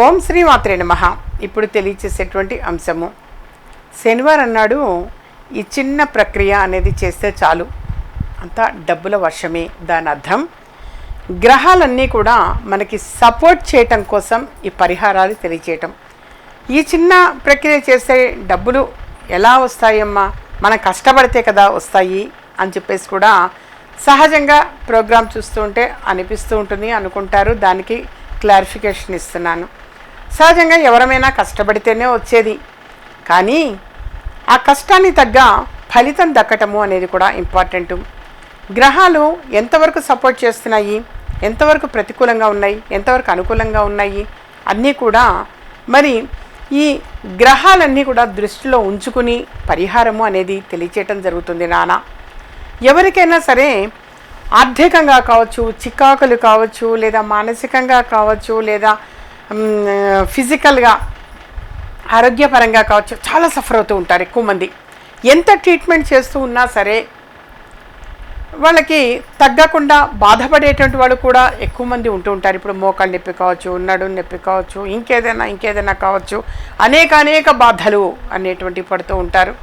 ఓం శ్రీ మాత్రే నమ. ఇప్పుడు తెలియచేసేటువంటి అంశము. శనివారం నాడు ఈ చిన్న ప్రక్రియ అనేది చేస్తే చాలు. అంతా డబ్బుల వర్షమే దాని అర్థం. గ్రహాలన్నీ కూడా మనకి సపోర్ట్ చేయటం కోసం ఈ పరిహారాలు తెలియచేయటం. ఈ చిన్న ప్రక్రియ చేస్తే డబ్బులు ఎలా వస్తాయమ్మా? మనం కష్టపడితే కదా వస్తాయి అని చెప్పేసి కూడా సహజంగా ప్రోగ్రాం చూస్తూ ఉంటే అనిపిస్తూ ఉంటుంది అనుకుంటారు. దానికి క్లారిఫికేషన్ ఇస్తున్నాను. సహజంగా ఎవరమైనా కష్టపడితేనే వచ్చేది. కానీ ఆ కష్టాన్ని తగ్గ ఫలితం దక్కటము అనేది కూడా ఇంపార్టెంట్. గ్రహాలు ఎంతవరకు సపోర్ట్ చేస్తున్నాయి? ఎంతవరకు ప్రతికూలంగా ఉన్నాయి? ఎంతవరకు అనుకూలంగా ఉన్నాయి? అన్నీ కూడా మరి ఈ గ్రహాలన్నీ కూడా దృష్టిలో ఉంచుకుని పరిహారము అనేది తెలియచేయటం జరుగుతుంది నాన్న ఎవరికైనా సరే ఆర్థికంగా కావచ్చు చికాకులు కావచ్చు లేదా మానసికంగా కావచ్చు లేదా ఫిజికల్గా ఆరోగ్యపరంగా కావచ్చు చాలా సఫర్ అవుతూ ఉంటారు ఎక్కువ మంది. ఎంత ట్రీట్మెంట్ చేస్తూ ఉన్నా సరే వాళ్ళకి తగ్గకుండా బాధపడేటువంటి వాళ్ళు కూడా ఎక్కువ మంది ఉంటూ ఉంటారు. ఇప్పుడు మోకాళ్ళు నొప్పి కావచ్చు నడు నొప్పి కావచ్చు ఇంకేదైనా ఇంకేదైనా కావచ్చు అనేక అనేక బాధలు అనేటువంటి పడుతూ ఉంటారు.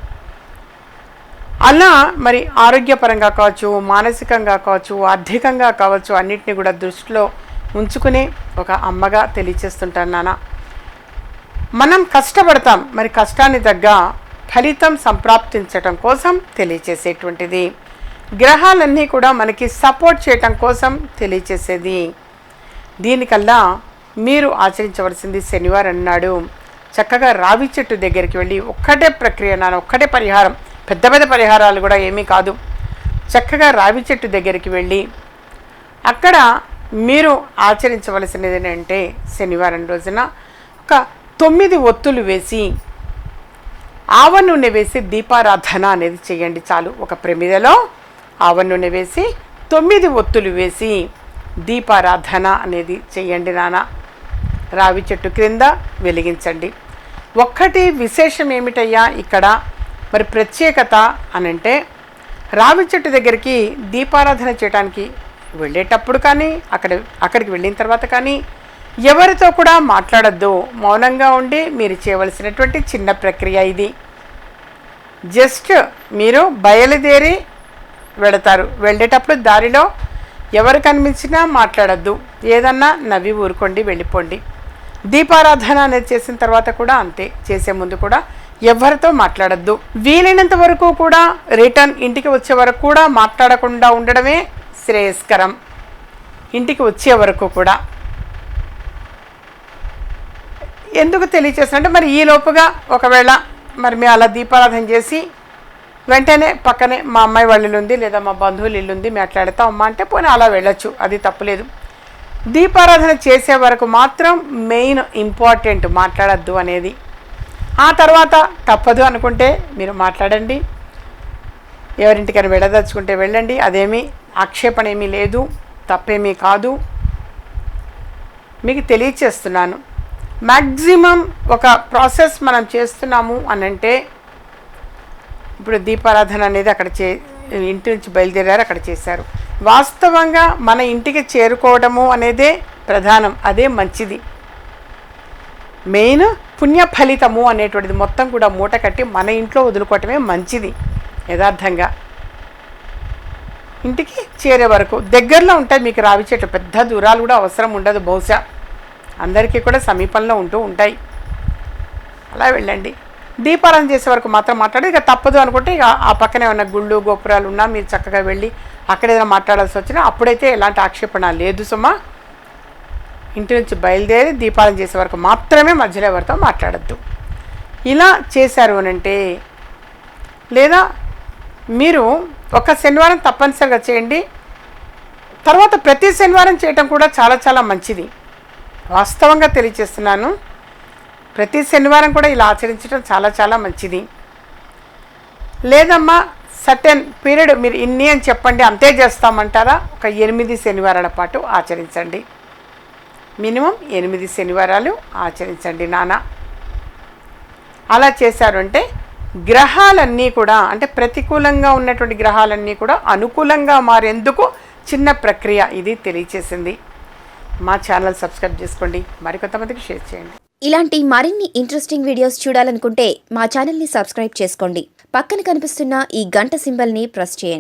అలా మరి ఆరోగ్యపరంగా కావచ్చు మానసికంగా కావచ్చు ఆర్థికంగా కావచ్చు అన్నిటిని కూడా దృష్టిలో ఉంచుకుని ఒక అమ్మగా తెలియచేస్తుంటాను నాన్న. మనం కష్టపడతాం మరి కష్టాన్ని తగ్గ ఫలితం సంప్రాప్తించటం కోసం తెలియచేసేటువంటిది. గ్రహాలన్నీ కూడా మనకి సపోర్ట్ చేయటం కోసం తెలియచేసేది. దీనికల్లా మీరు ఆచరించవలసింది శనివారం నాడు. చక్కగా రావి చెట్టు దగ్గరికి వెళ్ళి ఒక్కటే ప్రక్రియ నాన్న ఒక్కటే పరిహారం. పెద్ద పెద్ద పరిహారాలు కూడా ఏమీ కాదు. చక్కగా రావి చెట్టు దగ్గరికి వెళ్ళి అక్కడ మీరు ఆచరించవలసినది ఏంటంటే శనివారం రోజున ఒక తొమ్మిది ఒత్తులు వేసి ఆవ నూనె వేసి దీపారాధన అనేది చేయండి చాలు. ఒక ప్రమిదలో ఆవ నూనె వేసి తొమ్మిది ఒత్తులు వేసి దీపారాధన అనేది చేయండి నాన్న. రావి చెట్టు క్రింద వెలిగించండి. ఒక్కటి విశేషం ఏమిటయ్యా ఇక్కడ? మరి ప్రత్యేకత అనంటే రావి చెట్టు దగ్గరికి దీపారాధన చేయడానికి వెళ్ళేటప్పుడు కానీ అక్కడ అక్కడికి వెళ్ళిన తర్వాత కానీ ఎవరితో కూడా మాట్లాడద్దు. మౌనంగా ఉండి మీరు చేయవలసినటువంటి చిన్న ప్రక్రియ ఇది. జస్ట్ మీరు బయలుదేరి వెళతారు. వెళ్ళేటప్పుడు దారిలో ఎవరు కనిపించినా మాట్లాడద్దు. ఏదన్నా నవ్వి ఊరుకోండి వెళ్ళిపోండి. దీపారాధన అనేది చేసిన తర్వాత కూడా అంతే. చేసే ముందు కూడా ఎవరితో మాట్లాడద్దు. వీలైనంత వరకు కూడా రిటర్న్ ఇంటికి వచ్చే వరకు కూడా మాట్లాడకుండా ఉండడమే శ్రేయస్కరం. ఇంటికి వచ్చే వరకు కూడా. ఎందుకు తెలియచేస్తానంటే మరి ఈ లోపుగా ఒకవేళ మరి మేము అలా దీపారాధన చేసి వెంటనే పక్కనే మా అమ్మాయి వాళ్ళ ఇల్లు ఉంది లేదా మా బంధువులు ఇల్లు ఉంది మాట్లాడతాం. అమ్మ అంటే పోనీ అలా వెళ్ళొచ్చు అది తప్పులేదు. దీపారాధన చేసే వరకు మాత్రం మెయిన్ ఇంపార్టెంట్ మాట్లాడద్దు అనేది. ఆ తర్వాత తప్పదు అనుకుంటే మీరు మాట్లాడండి. ఎవరింటికైనా వెళ్ళదలుచుకుంటే వెళ్ళండి. అదేమీ ఆక్షేపణ ఏమీ లేదు తప్పేమీ కాదు. మీకు తెలియచేస్తున్నాను. మ్యాక్సిమం ఒక ప్రాసెస్ మనం చేస్తున్నాము అని అంటే ఇప్పుడు దీపారాధన అనేది అక్కడ చే ఇంటి నుంచి బయలుదేరారు అక్కడ చేశారు. వాస్తవంగా మన ఇంటికి చేరుకోవడము అనేదే ప్రధానం అదే మంచిది. మెయిన్ పుణ్య ఫలితము అనేటువంటిది మొత్తం కూడా మూట కట్టి మన ఇంట్లో వదులుకోవటమే మంచిది. యథార్థంగా. ఇంటికి చేరే వరకు దగ్గరలో ఉంటాయి మీకు రావి చెట్లు పెద్ద దూరాలు కూడా అవసరం ఉండదు బహుశా. అందరికీ కూడా సమీపంలో ఉంటూ ఉంటాయి. అలా వెళ్ళండి. దీపారాధన చేసే వరకు మాత్రం మాట్లాడి ఇక తప్పదు అనుకుంటే ఇక ఆ పక్కనే ఉన్న గుళ్ళు గోపురాలు ఉన్నా మీరు చక్కగా వెళ్ళి అక్కడ ఏదైనా మాట్లాడాల్సి వచ్చినా అప్పుడైతే ఎలాంటి ఆక్షేపణ లేదు సుమా. ఇంటి నుంచి బయలుదేరి దీపాలను చేసే వరకు మాత్రమే మధ్యలో ఎవరితో మాట్లాడద్దు. ఇలా చేశారు అనంటే లేదా మీరు ఒక శనివారం తప్పనిసరిగా చేయండి. తర్వాత ప్రతి శనివారం చేయటం కూడా చాలా చాలా మంచిది. వాస్తవంగా తెలియచేస్తున్నాను ప్రతి శనివారం కూడా ఇలా ఆచరించడం చాలా చాలా మంచిది. లేదమ్మా సర్టెన్ పీరియడ్ మీరు ఇన్ని అని చెప్పండి అంతే చేస్తామంటారా? ఒక ఎనిమిది శనివారాల పాటు ఆచరించండి. మినిమం ఎనిమిది శనివారాలు ఆచరించండి నాన్న. అలా చేశారంటే గ్రహాలన్నీ కూడా అంటే ప్రతికూలంగా ఉన్నటువంటి గ్రహాలన్నీ కూడా అనుకూలంగా మారేందుకు చిన్న ప్రక్రియ ఇది తెలియచేసింది. మా ఛానల్ సబ్స్క్రైబ్ చేసుకోండి. మరికొంతమందికి షేర్ చేయండి. ఇలాంటి మరిన్ని ఇంట్రెస్టింగ్ వీడియోస్ చూడాలనుకుంటే మా ఛానల్ని సబ్స్క్రైబ్ చేసుకోండి. పక్కన కనిపిస్తున్న ఈ గంట సింబల్ని ప్రెస్ చేయండి.